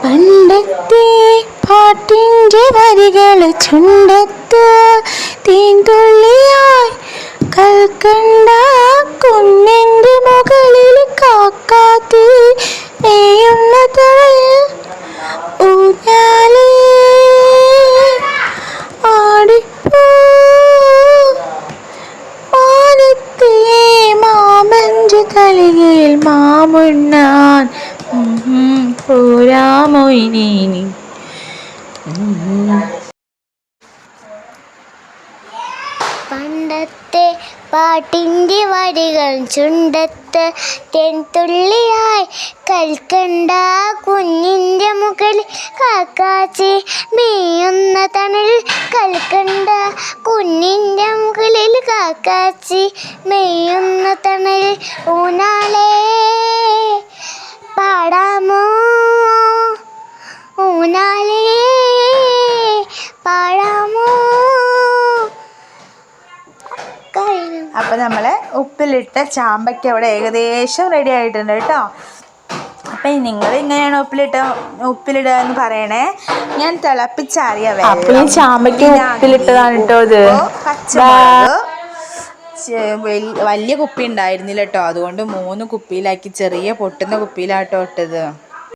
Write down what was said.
പണ്ടത്തെ പാട്ടിന്റെ വരികൾ ചുണ്ടത്ത് തീന്തുള്ളിയായി കൽക്കണ്ട കുന്നിന്റെ മുകളിൽ കാക്കാത്തി നെയ്യുന്ന ഊഞ്ഞാലേ. ആടിപ്പോ. മാനത്തെ മാമഞ്ചു തളികയിൽ മാമുണ്ണാൻ. ഉം, പോരാമോ ഇനി ഇനി പണ്ടത്തെ പാട്ടിന്റെ വരികൾ ചുണ്ടത്ത് തെൻതുള്ളിയായി കൽക്കണ്ട കുഞ്ഞിന്റെ മുകളിൽ കാക്കാച്ചി മേയുന്ന തണൽ കൽക്കണ്ട കുഞ്ഞിന്റെ മുകളിൽ കാക്കാച്ചി മേയുന്ന തണൽ ഊനാളേ. പാടാമോ ഊനാലേ അപ്പം നമ്മൾ ഉപ്പിലിട്ട ചാമ്പയ്ക്ക് അവിടെ ഏകദേശം റെഡി ആയിട്ടുണ്ട് കേട്ടോ. അപ്പം നിങ്ങൾ ഇങ്ങനെയാണ് ഉപ്പിലിട്ട ഉപ്പിലിടുക എന്ന് പറയണേ. ഞാൻ തിളപ്പിച്ചാറിയ അപ്പം ഈ ചാമ്പയ്ക്ക് ഉപ്പിലിട്ടതാണ് കേട്ടോ ഇത്. പച്ചമുളക് വലിയ കുപ്പി ഉണ്ടായിരുന്നില്ല കേട്ടോ. അതുകൊണ്ട് മൂന്ന് കുപ്പിയിലാക്കി ചെറിയ പൊട്ടുന്ന കുപ്പിയിലാട്ടോ ഇട്ടത്.